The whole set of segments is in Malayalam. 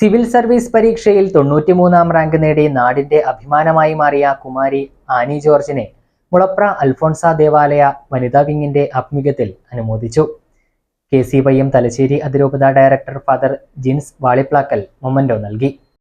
സിവിൽ സർവീസ് പരീക്ഷയിൽ തൊണ്ണൂറ്റിമൂന്നാം റാങ്ക് നേടി നാടിന്റെ അഭിമാനമായി മാറിയ കുമാരി ആനി ജോർജിനെ മുളപ്ര അൽഫോൺസ ദേവാലയ വനിതാ വിങ്ങിന്റെ ആഭിമുഖ്യത്തിൽ അനുമോദിച്ചു. K C Y M Thalassery അതിരൂപത director father Jins Valiplakkal memento നൽകി.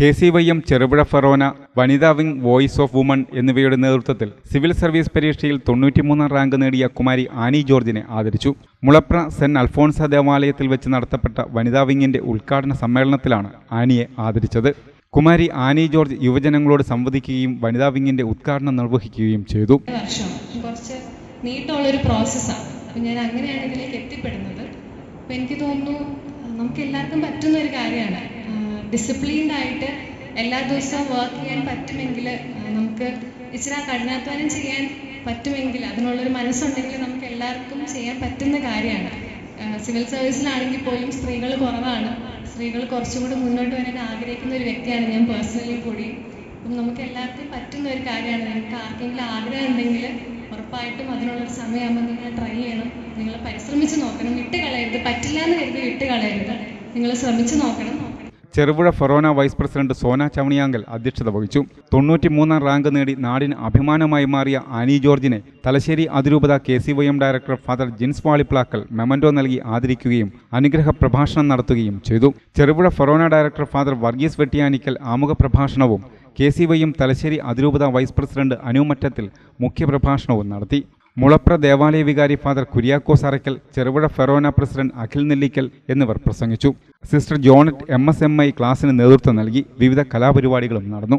K C Y M Cherupuzha forane വനിതാ വിംഗ് വോയിസ് ഓഫ് വുമൺ എന്നിവയുടെ നേതൃത്വത്തിൽ സിവിൽ സർവീസ് പരീക്ഷയിൽ തൊണ്ണൂറ്റിമൂന്നാം റാങ്ക് നേടിയ കുമാരി ആനി ജോർജിനെ ആദരിച്ചു. മുളപ്ര സെന്റ് അൽഫോൺസ ദേവാലയത്തിൽ വെച്ച് നടത്തപ്പെട്ട വനിതാ വിങ്ങിന്റെ ഉദ്ഘാടന സമ്മേളനത്തിലാണ് ആനിയെ ആദരിച്ചത്. കുമാരി ആനി ജോർജ് യുവജനങ്ങളോട് സംവദിക്കുകയും വനിതാ വിങ്ങിന്റെ ഉദ്ഘാടനം നിർവഹിക്കുകയും ചെയ്തു. നീട്ടമുള്ളൊരു പ്രോസസ്സാണ്. ഞാൻ അങ്ങനെയാണ് ഇതിലേക്ക് എത്തിപ്പെടുന്നത്. അപ്പം എനിക്ക് തോന്നുന്നു നമുക്ക് എല്ലാവർക്കും പറ്റുന്ന ഒരു കാര്യമാണ്. ഡിസിപ്ലിൻഡ് ആയിട്ട് എല്ലാ ദിവസവും വർക്ക് ചെയ്യാൻ പറ്റുമെങ്കിൽ നമുക്ക് ഇച്ചിരി കഠിനാധ്വാനം ചെയ്യാൻ പറ്റുമെങ്കിൽ അതിനുള്ളൊരു മനസ്സുണ്ടെങ്കിൽ നമുക്ക് എല്ലാവർക്കും ചെയ്യാൻ പറ്റുന്ന കാര്യമാണ്. സിവിൽ സർവീസിലാണെങ്കിൽ പോലും സ്ത്രീകൾ കുറവാണ്. സ്ത്രീകൾ കുറച്ചും കൂടി മുന്നോട്ട് വരാൻ ആഗ്രഹിക്കുന്ന ഒരു വ്യക്തിയാണ് ഞാൻ പേഴ്സണലി കൂടി. അപ്പം നമുക്ക് എല്ലാവർക്കും പറ്റുന്ന ഒരു കാര്യമാണ്. നിങ്ങൾക്ക് ആർക്കെങ്കിലും ആഗ്രഹം ഉണ്ടെങ്കിൽ ഉറപ്പായിട്ടും അതിനുള്ളൊരു സമയമാകുമ്പോൾ നിങ്ങൾ ട്രൈ ചെയ്യണം. നിങ്ങൾ പരിശ്രമിച്ച് നോക്കണം. വിട്ട് കളയരുത് പറ്റില്ല എന്ന് കരുതി വിട്ട് കളയരുത് നിങ്ങൾ ശ്രമിച്ചു നോക്കണം. Cherupuzha forane vice president Sona Chavaniyankal അധ്യക്ഷത വഹിച്ചു. തൊണ്ണൂറ്റിമൂന്നാം റാങ്ക് നേടി നാടിന് അഭിമാനമായി മാറിയ ആനി ജോർജിനെ തലശ്ശേരി അതിരൂപത K C Y M director father Jins Valiplakkal memento നൽകി ആദരിക്കുകയും അനുഗ്രഹ പ്രഭാഷണം നടത്തുകയും ചെയ്തു. Cherupuzha forane director father Varghese Vettiyanickal ആമുഖ പ്രഭാഷണവും കെ സി വൈയും തലശ്ശേരി അതിരൂപത വൈസ് പ്രസിഡന്റ് അനുമറ്റത്തിൽ മുഖ്യപ്രഭാഷണവും നടത്തി. മുളപ്ര ദേവാലയ വികാരി father Kuriakose Arackal Cherupuzha forane president Akhil Nellikkal എന്നിവർ പ്രസംഗിച്ചു. Sister Jonet M S M I ക്ലാസിന് നേതൃത്വം നൽകി വിവിധ കലാപരിപാടികളും നടന്നു.